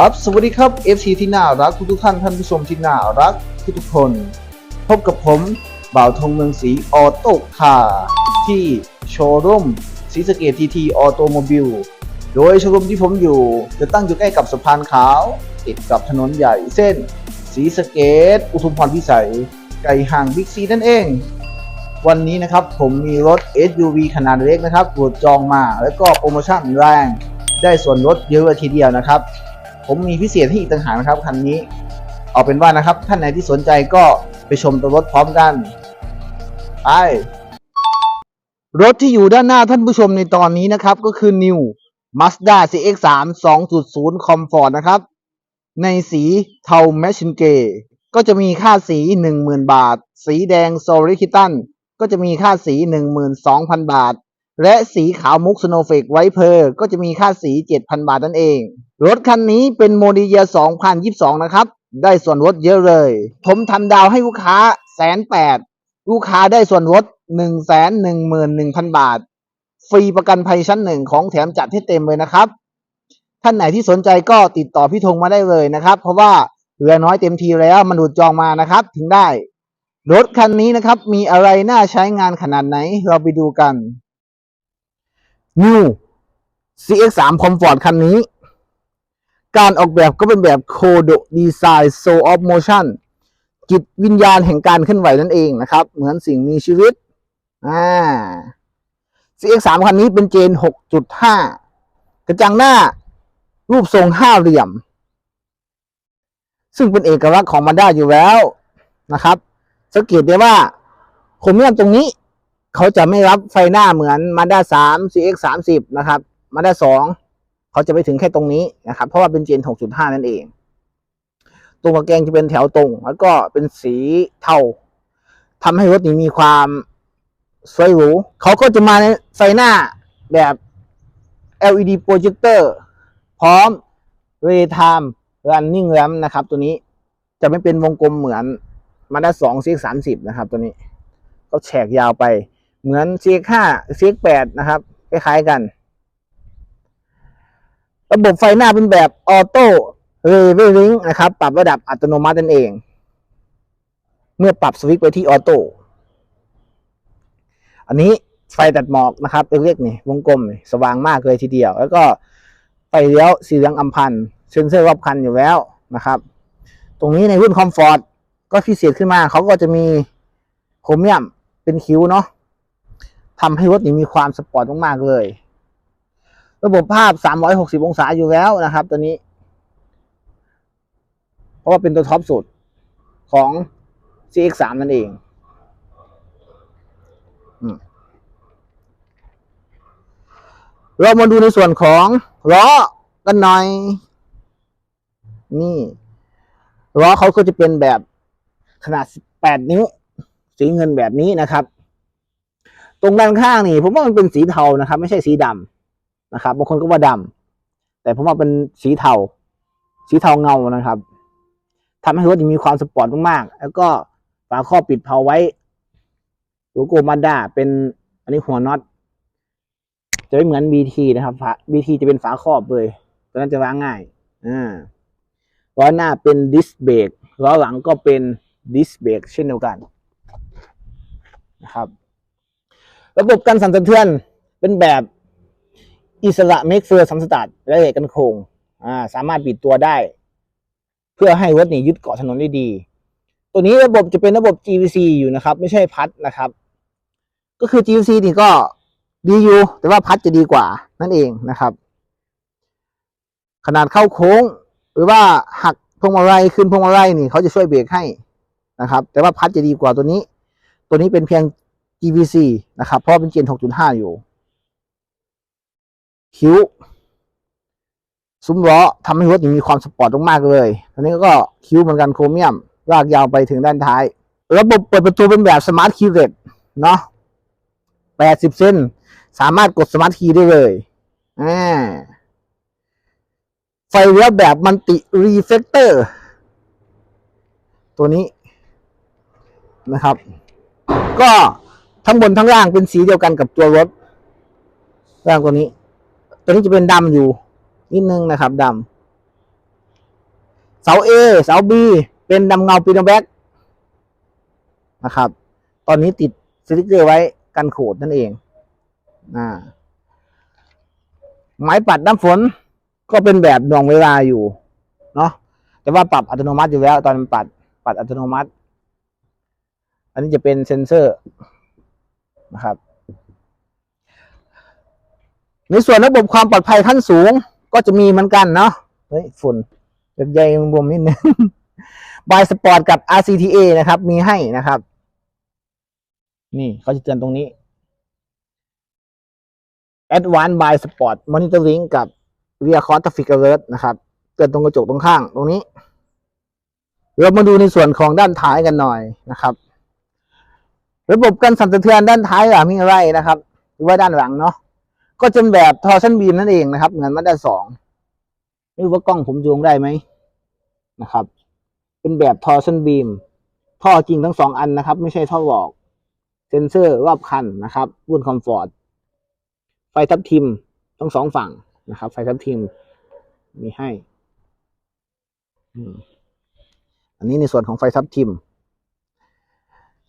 ครับ สวัสดีครับ FC ที่น่ารักทุกทุกท่านท่านผู้ชมที่น่ารักทุกทุกคน พบกับผมบ่าวทงเมืองศรีออโต้คาร์ที่โชว์รูมศรีสเกดทีทีออโตโมบิลโดยโชว์รูมที่ผมอยู่ จะตั้งอยู่ใกล้กับสะพานขาว ติดกับถนนใหญ่เส้นศรีสเกดอุทุมพรพิสัยไกลห่างบิ๊กซีนั่นเอง วันนี้นะครับผมมีรถ SUV ขนาดเล็กนะครับตรวจจองมาแล้วก็โปรโมชั่นแรง ได้ส่วนลดเยอะทีเดียวนะครับ ผมมีพิเศษให้อีกต่างหากนะครับคันนี้ เอาเป็นว่านะครับ ท่านไหนที่สนใจก็ไปชมตัวรถพร้อมกัน ไป รถที่อยู่ด้านหน้าท่านผู้ชมในตอนนี้นะครับ ก็คือ New Mazda CX-3 2.0 Comfort นะครับ ในสีเทาแมชชินเกก็จะมีค่าสี 10,000 บาท สีแดงโซลิคิตันก็จะมีค่าสี 12,000 บาท และสีขาวมุกสโนเฟกไวเพอร์ก็จะมีค่าสี 7,000 บาทนั่นเอง รถคันนี้เป็นโมเดลเยียร์2022 นะครับ ได้ส่วนลดเยอะเลย ผมทำดาวให้ลูกค้าแสนแปดลูกค้าได้ส่วนลด1 1 1 1 0 0 0 บาท ฟรีประกันภัยชั้นหนึ่งของแถมจัดให้เต็มเลยนะครับ ท่านไหนที่สนใจก็ติดต่อพี่ธงมาได้เลยนะครับ เพราะว่าเหลือน้อยเต็มทีแล้วมันดูดจองมานะครับ ถึงได้ รถคันนี้นะครับมีอะไรน่าใช้งานขนาดไหนเราไปดูกัน New CX3 Comfort คันนี้ การออกแบบก็เป็นแบบ Kodo Design Soul of Motion จิตวิญญาณแห่งการเคลื่อนไหวนั่นเองนะครับ เหมือนสิ่งมีชีวิตอ่า CX3 คันนี้เป็นเจน 6.5 กระจังหน้ารูปทรงห้าเหลี่ยม ซึ่งเป็นเอกลักษณ์ของมันได้อยู่แล้วนะครับ สังเกตได้ว่าโครเมียมตรงนี้เขาจะไม่รับไฟหน้าเหมือนมาด้า3 CX 3 0 นะครับมาด้า2 เขาจะไปถึงแค่ตรงนี้นะครับ เพราะว่าเป็นเจน 6.5 นั่นเองตรงกระแกงจะเป็นแถวตรง แล้วก็เป็นสีเทาทำให้รถนี้มีความสวยหรูเขาก็จะมาในไฟหน้าแบบ LED projector พร้อม Daytime Running Lamp นะครับ ตัวนี้จะไม่เป็นวงกลมเหมือนมาด้า2 CX 3 0นะครับ ตัวนี้ ก็แฉกยาวไป เหมือน CX 5 CX 8นะครับคล้ายๆกัน ระบบไฟหน้าเป็นแบบออโต้เรเวลลิงนะครับ ปรับระดับอัตโนมัตินั่นเอง เมื่อปรับสวิตช์ไปที่ออโต้อันนี้ไฟตัดหมอกนะครับเล็กนี่วงกลมสว่างมากเลยทีเดียว แล้วก็ไฟเลี้ยวสีเหลืองอัมพันเซ็นเซอร์รอบคันอยู่แล้วนะครับ ตรงนี้ในรุ่นคอมฟอร์ตก็พิเศษขึ้นมาเขาก็จะมีโครเมียมเป็นคิ้วเนาะทำให้รถนี้มีความสปอร์ตมากๆเลย ระบบภาพ 360 องศาอยู่แล้วนะครับ ตัวนี้ เพราะว่าเป็นตัวท็อปสุดของ CX3 นั่นเองเรามาดูในส่วนของล้อกันหน่อย นี่ล้อเขาก็จะเป็นแบบขนาด 18 นิ้ว สีเงินแบบนี้นะครับ ตรงด้านข้างนี่ผมว่ามันเป็นสีเทานะครับ ไม่ใช่สีดำ นะครับบางคนก็ว่าดำแต่ผมว่าเป็นสีเทาสีเทาเงานะครับทำให้รถมีความสปอร์ตมากๆแล้วก็ฝาครอบปิดเผาไว้โลโก้มาด้าเป็นอันนี้หัวน็อตจะไม่เหมือน BT นะครับฝา BT จะเป็นฝาครอบเลยตอนนั้นจะวางง่ายอ่าล้อหน้าเป็นดิสเบรกล้อหลังก็เป็นดิสเบรกเช่นเดียวกันนะครับ ระบบการสั่นสะเทือนเป็นแบบ อิสระเมกเฟอร์สัมสตัดและเหล็กกันโครงอ่าสามารถปิดตัวได้ เพื่อให้รถนี่ยึดเกาะถนนได้ดี ตัวนี้ระบบจะเป็นระบบ GVC อยู่นะครับ ไม่ใช่พัดนะครับ ก็คือ GVC นี่ก็ดีอยู่แต่ว่าพัดจะดีกว่านั่นเองนะครับ ขนาดเข้าโค้ง หรือว่าหักพวงมาลัยขึ้นพวงมาลัยนี่เขาจะช่วยเบรกให้นะครับ แต่ว่าพัดจะดีกว่าตัวนี้ ตัวนี้เป็นเพียง GVC นะครับ เพราะเป็นเจน6.5 อยู่ คิ้ว ซุ้มล้อทำให้รถมีความสปอร์ตมากๆเลยอันนี้ก็คิ้วเหมือนกันโครเมียมลากยาวไปถึงด้านท้าย ระบบเปิดประตูเป็นแบบสมาร์ทคีย์เรดเนาะ80เส้น สามารถกดสมาร์ทคีย์ได้เลยอ่าไฟเลี้ยวแบบมันติรีเฟกเตอร์ ตัวนี้นะครับ ก็ทั้งบนทั้งล่างเป็นสีเดียวกันกับตัวรถร่างตัวนี้ ตัวนี้จะเป็นดำอยู่ นิดนึงนะครับดเสา A เสา B เป็นดำเงาปีนแบ็กนะครับ ตอนนี้ติดสติกเกอร์ไว้กันโขดนั่นเองอ่าไม้ปัดน้ำฝนก็เป็นแบบหน่วงเวลาอยู่ เนาะแต่ว่าปรับอัตโนมัติอยู่แล้ว ตอนมันปัด ปัดอัตโนมัติ อันนี้จะเป็นเซ็นเซอร์นะครับ ในส่วนระบบความปลอดภัยขั้นสูงก็จะมีเหมือนกันเนาะเฮ้ยฝุ่นแบบใหญ่บวมนิดนึงบายสปอร์ตกับ RCTA นะครับ มีให้นะครับ นี่เขาจะเตือนตรงนี้ Advanced by Sport Monitoring กับ Rear Cross Traffic Alert นะครับ เตือนตรงกระจกตรงข้างตรงนี้ เรามาดูในส่วนของด้านท้ายกันหน่อยนะครับ ระบบการสั่นสะเทือนด้านท้ายล่ะมีอะไรนะครับหรือว่าด้านหลังเนาะ ก็จะเป็นแบบทอร์ชันบีมนั่นเองนะครับ เหมือนมาด้าสองไม่รู้ว่ากล้องผมจูงได้ไหมนะครับ เป็นแบบทอร์ชันบีมท่อจริงทั้งสองอันนะครับ ไม่ใช่ท่อหลอก เซนเซอร์รอบคันนะครับรุ่นคอมฟอร์ตไฟทับทิมทั้งสองฝั่งนะครับ ไฟทับทิมมีให้อันนี้ในส่วนของไฟทับทิม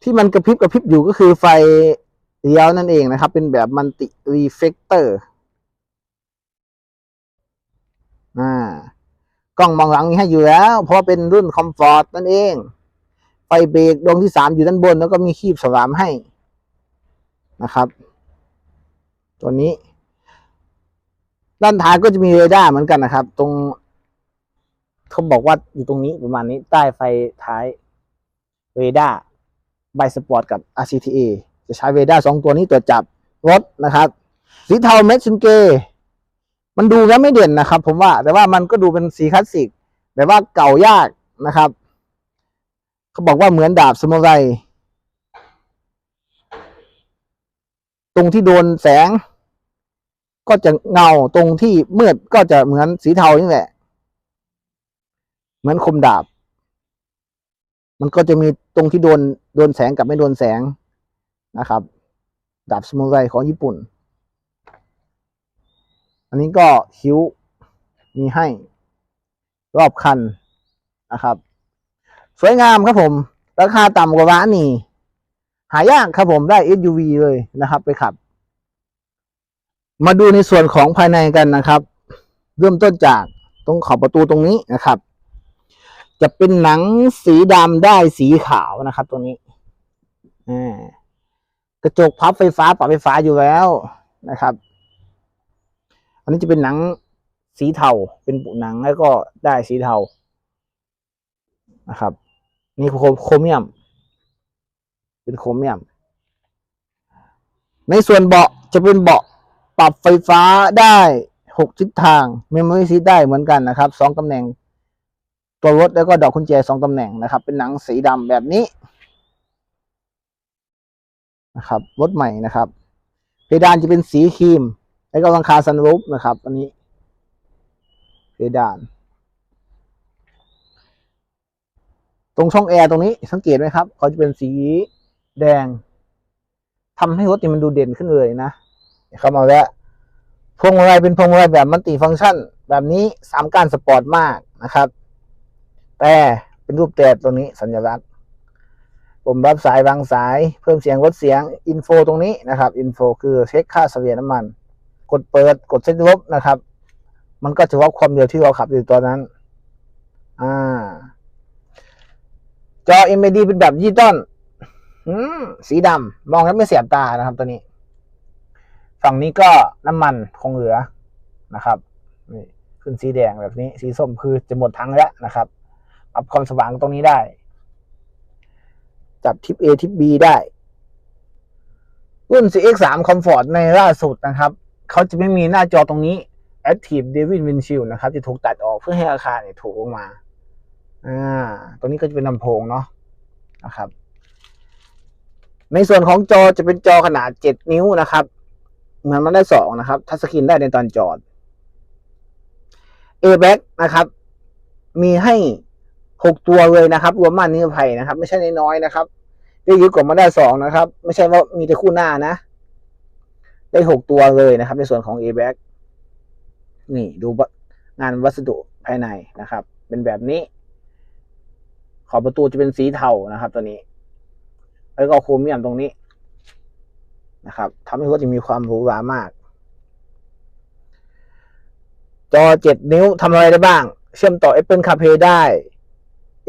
ที่มันกระพริบกระพริบอยู่ก็คือไฟ เลี้ยวนั่นเองนะครับ เป็นแบบมันติรีเฟกเตอร์อ่ากล้องมองหลังมีให้อยู่แล้ว เพราะเป็นรุ่นคอมฟอร์ตนั่นเอง ไฟเบรกดวงที่สามอยู่ด้านบน แล้วก็มีคีบสวามให้นะครับ ตัวนี้ ด้านท้ายก็จะมีเรดาร์เหมือนกันนะครับ ตรงเขาบอกว่าอยู่ตรงนี้ประมาณนี้ใต้ไฟท้ายเรดาร์ไบสปอร์ตกับ RCTA จะใช้เรดาสองตัวนี้ตรวจจับรถนะครับ สีเทาเม็ดซินเก มันดูแล้วไม่เด่นนะครับ ผมว่า แต่ว่ามันก็ดูเป็นสีคลาสสิกแบบว่าเก่ายากนะครับเขาบอกว่าเหมือนดาบสมุไรตรงที่โดนแสง ก็จะเงาตรงที่มืดก็จะเหมือนสีเทานี่แหละ เหมือนคมดาบ มันก็จะมีตรงที่โดนโดนแสงกับไม่โดนแสง นะครับ ดาบสมุไรของญี่ปุ่น อันนี้ก็คิ้วมีให้รอบคันนะครับ สวยงามครับผม ราคาต่ำกว่าร้านนี่ หายากครับผมได้ SUV เลยนะครับ ไปขับ มาดูในส่วนของภายในกันนะครับ เริ่มต้นจากตรงขอบประตูตรงนี้นะครับ จะเป็นหนังสีดำได้สีขาวนะครับตรงนี้อ่า ระจกพับไฟฟ้าปรับไฟฟ้าอยู่แล้วนะครับ อันนี้จะเป็นหนังสีเทาเป็นปุหนังแล้วก็ได้สีเทานะครับ นี่โคโครเมียม เป็นโครเมียม ในส่วนเบาะจะเป็นเบาะปรับไฟฟ้าได้หกทิศทางเมมโมรี่ซีได้เหมือนกันนะครับสองตำแหน่ง ตัวรถแล้วก็ดอกกุญแจสองตำแหน่งนะครับ เป็นหนังสีดำแบบนี้ นะครับรถใหม่นะครับ เพดานจะเป็นสีครีม แล้วก็หลังคาซันรูฟนะครับ อันนี้ เพดาน ตรงช่องแอร์ตรงนี้สังเกตไหมครับเขาจะเป็นสีแดงทำให้รถนี่มันดูเด่นขึ้นเลยนะเข้ามาแล้วพวงมาลัยเป็นพวงมาลัยแบบมัลติฟังก์ชัน แบบนี้สามการสปอร์ตมากนะครับ แต่เป็นรูปแต่ตัวนี้สัญลักษณ์ ปุ่มรับสายวางสาย เพิ่มเสียงลดเสียงอินโฟตรงนี้นะครับอินโฟคือเช็คค่าเฉลี่ยน้ำมัน กดเปิดกดเซ็ตลบนะครับ มันก็จะวัดความเร็วที่เราขับอยู่ตอนนั้นอ่าจอ MID เป็นแบบดิจิตอลอืมสีดำมองแล้วไม่เสียบตานะครับตัวนี้ ฝั่งนี้ก็น้ำมันคงเหลือนะครับนี่ขึ้นสีแดงแบบนี้ สีส้มคือจะหมดทั้งแล้วนะครับปรับความสว่างตรงนี้ได้ จับทิป A ทิป B ได้ รุ่น CX3 Comfort ในล่าสุดนะครับ เขาจะไม่มีหน้าจอตรงนี้ Active David Windshield นะครับ จะถูกตัดออกเพื่อให้ราคาเนี่ยถูกลงมา อ่า ตรงนี้ก็จะเป็นลำโพงเนาะนะครับ ในส่วนของจอจะเป็นจอขนาด 7 นิ้วนะครับ เหมือนมันได้สองนะครับ ทัชสกรีนได้ในตอนจอด a b a c นะครับ มีให้ 6ตัวเลยนะครับ รวมม่านนิรภัยนะครับ ไม่ใช่น้อยๆนะครับได้ยอะกว่ามาได้สองนะครับ ไม่ใช่ว่ามีแต่คู่หน้านะ ได้หกตัวเลยนะครับ ในส่วนของ a b a c นี่ดูงานวัสดุภายในนะครับ เป็นแบบนี้ ขอบประตูจะเป็นสีเทานะครับ ตัวนี้ แล้วก็โครเมียมตรงนี้นะครับทำให้รถมีความหรูหรามาก จอเจ็ดนิ้วทำอะไรได้บ้าง เชื่อมต่อ Apple CarPlay ได้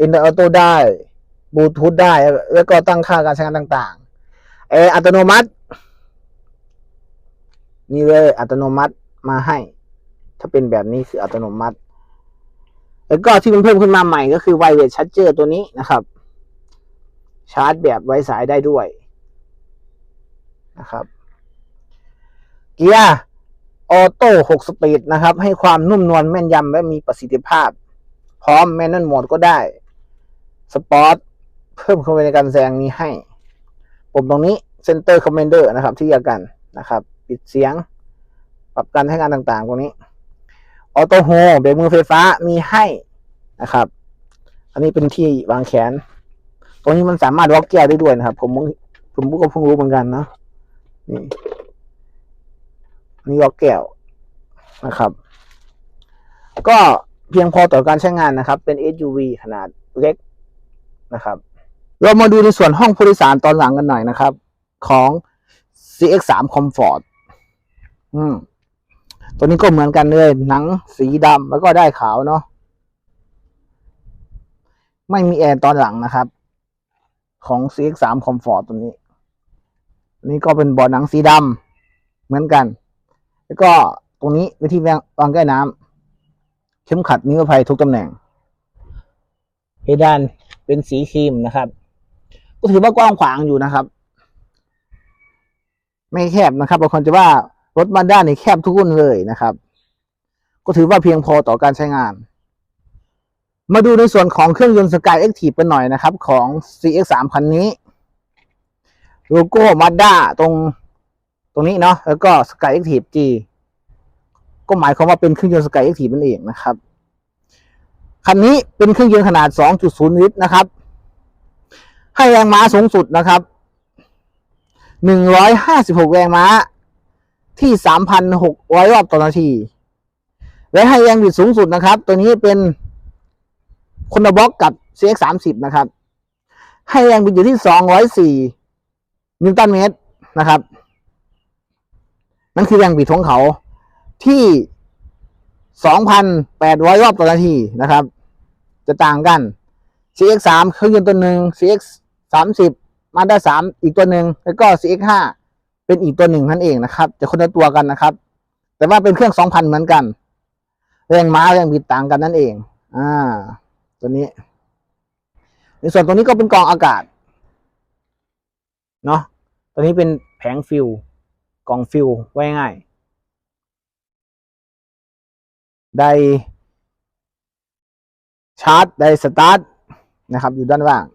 Android Auto ได้บลูทูธได้ แล้วก็ตั้งค่าการใช้งานต่างๆแอร์อัตโนมัตินี่เลยอัตโนมัติมาให้ ถ้าเป็นแบบนี้คืออัตโนมัติ แล้วก็ที่มันเพิ่มขึ้นมาใหม่ก็คือ Wireless Charger ตัวนี้นะครับ ชาร์จแบบไว้สายได้ด้วยนะครับ เกียร์ออโต้6สปีดนะครับ ให้ความนุ่มนวลแม่นยำและมีประสิทธิภาพ พร้อมแมนนวลโหมดก็ได้ สปอร์ตเพิ่มเข้าไปในการแซงนี้ให้ ปุ่มตรงนี้ Center Commander นะครับ ที่เดียวกันนะครับ ปิดเสียง ปรับการใช้งานต่างๆ ตรงนี้ออโต้โฮเบรกมือไฟฟ้ามีให้นะครับ อันนี้เป็นที่วางแขน ตรงนี้มันสามารถล็อกแก้วได้ด้วยนะครับ ผมผมก็เพิ่งรู้เหมือนกันเนาะนี่นนี่ล็อกแก้วนะครับ ก็เพียงพอต่อการใช้งานนะครับ เป็น SUV ขนาดเล็ก นะครับ เรามาดูในส่วนห้องผู้โดยสารตอนหลังกันหน่อยนะครับ ของ CX3 Comfort อืมตัวนี้ก็เหมือนกันเลย หนังสีดำแล้วก็ได้ขาวเนาะไม่มีแอร์ตอนหลังนะครับ ของ CX3 Comfort ตัวนี้ นี่ก็เป็นเบาะหนังสีดำเหมือนกัน แล้วก็ตรงนี้วิธีวางแก้น้ำเข็มขัดนิรภัยทุกตำแหน่งเพดาน เป็นสีครีมนะครับ ก็ถือว่ากว้างขวางอยู่นะครับ ไม่แคบนะครับบางคนจะว่ารถมาด้านี่แคบทุกรุ่นเลยนะครับ ก็ถือว่าเพียงพอต่อการใช้งาน มาดูในส่วนของเครื่องยนต์ Sky Active กันหน่อยนะครับ ของ CX3 คันนี้โลโก้มาด้าตรงตรงนี้เนาะแล้วก็ Sky Active G ก็หมายความว่าเป็นเครื่องยนต์ Sky Active นั่นเองนะครับ คันนี้เป็นเครื่องยนต์ขนาด 2.0 ลิตรนะครับ ให้แรงม้าสูงสุดนะครับ 156 แรงม้าที่ 3,600 รอบต่อนาที และให้แรงบิดสูงสุดนะครับ ตัวนี้เป็นคนละบล็อกกับ CX30 นะครับ ให้แรงบิดอยู่ที่ 204 นิวตันเมตรนะครับ นั่นคือแรงบิดของเขาที่ 2,800 รอบต่อนาทีนะครับ จะต่างกัน CX3 เครื่องยนต์ตัวหนึ่ง CX30 มาด้า3อีกตัวหนึ่งแล้วก็ CX5 เป็นอีกตัวหนึ่งนั่นเองนะครับ จะคนละตัวกันนะครับ แต่ว่าเป็นเครื่อง 2,000 เหมือนกันแรงม้าแรงบิดต่างกันนั่นเอง อ่า ตัวนี้ ในส่วนตรงนี้ก็เป็นกองอากาศ เนาะตัวนี้เป็นแผงฟิวกองฟิวไว้ง่าย ได้ชาร์จได้สตาร์ทนะครับ อยู่ด้านล่าง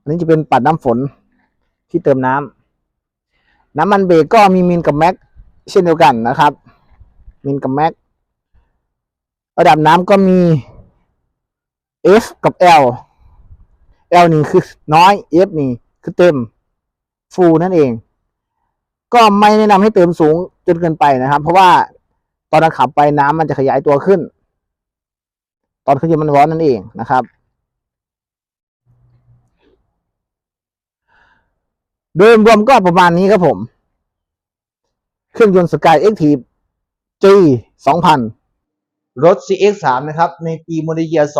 อันนี้จะเป็นปัดน้ำฝนที่เติมน้ำน้ำมันเบรกก็มีมินกับแม็กเช่นเดียวกันนะครับมินกับแม็กระดับน้ำก็มี F กับ L L นี่คือน้อย F นี่คือเต็มฟูลนั่นเอง ก็ไม่แนะนำให้เติมสูงจนเกินไปนะครับ เพราะว่า ตอนเราขับไปน้ำมันจะขยายตัวขึ้น ตอนเครื่องยนต์มันร้อนนั่นเองนะครับ โดยรวมก็ประมาณนี้ครับผม เครื่องยนต์ Sky Active G 2000 รถ CX3 นะครับ ในปีโมเดลเยียร์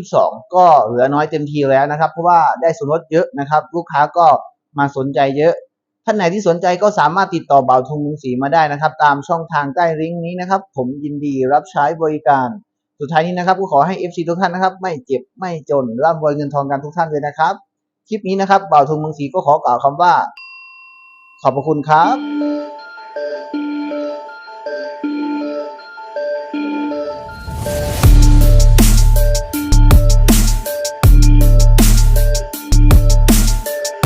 2022 ก็เหลือน้อยเต็มทีแล้วนะครับ เพราะว่าได้ส่วนลดเยอะนะครับ ลูกค้าก็มาสนใจเยอะ ท่านไหนที่สนใจก็สามารถติดต่อเบาทงมุงสีมาได้นะครับ ตามช่องทางใต้ลิงก์นี้นะครับ ผมยินดีรับใช้บริการ สุดท้ายนี้นะครับก็ขอให้ FC ทุกท่านนะครับ ไม่เจ็บไม่จนร่ำรวยเงินทองกันทุกท่านเลยนะครับ คลิปนี้นะครับเบาทงมุงสีก็ขอกล่าวคำว่า ขอบพระคุณครับ